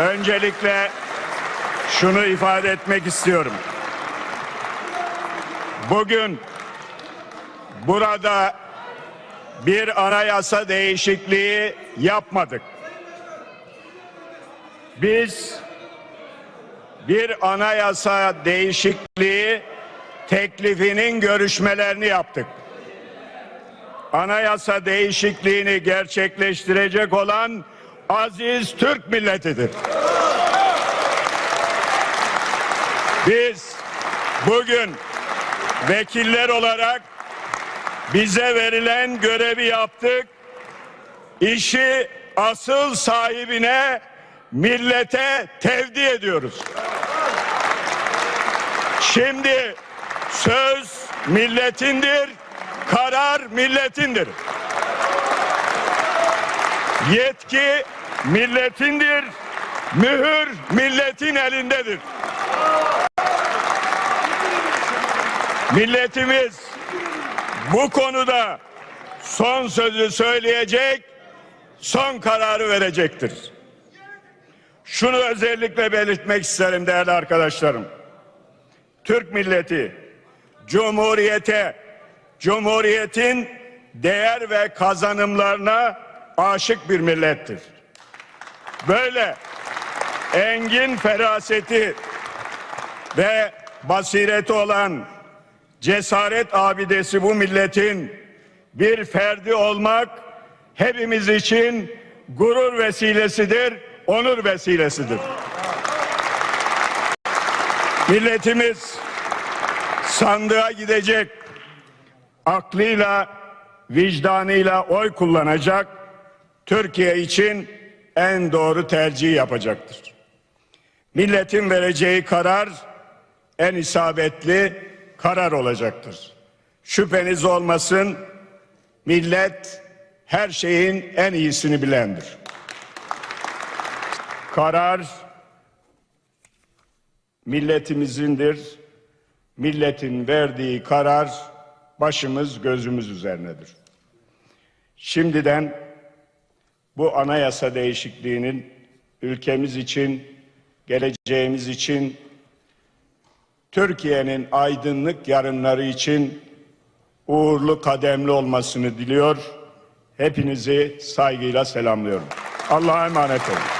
Öncelikle şunu ifade etmek istiyorum. Bugün burada bir anayasa değişikliği yapmadık. Biz bir anayasa değişikliği teklifinin görüşmelerini yaptık. Anayasa değişikliğini gerçekleştirecek olan aziz Türk milletidir. Biz bugün vekiller olarak bize verilen görevi yaptık. İşi asıl sahibine millete tevdi ediyoruz. Şimdi söz milletindir, karar milletindir. Yetki milletindir, mühür milletin elindedir. Milletimiz bu konuda son sözü söyleyecek, son kararı verecektir. Şunu özellikle belirtmek isterim değerli arkadaşlarım. Türk milleti Cumhuriyete, Cumhuriyetin değer ve kazanımlarına aşık bir millettir. Böyle engin feraseti ve basireti olan cesaret abidesi bu milletin bir ferdi olmak hepimiz için gurur vesilesidir, onur vesilesidir. Milletimiz sandığa gidecek, aklıyla, vicdanıyla oy kullanacak, Türkiye için en doğru tercihi yapacaktır. Milletin vereceği karar en isabetli karar olacaktır. Şüpheniz olmasın, millet her şeyin en iyisini bilendir. Karar milletimizindir. Milletin verdiği karar başımız gözümüz üzerinedir. Şimdiden bu anayasa değişikliğinin ülkemiz için, geleceğimiz için, Türkiye'nin aydınlık yarınları için uğurlu kademli olmasını diliyor. Hepinizi saygıyla selamlıyorum. Allah'a emanet olun.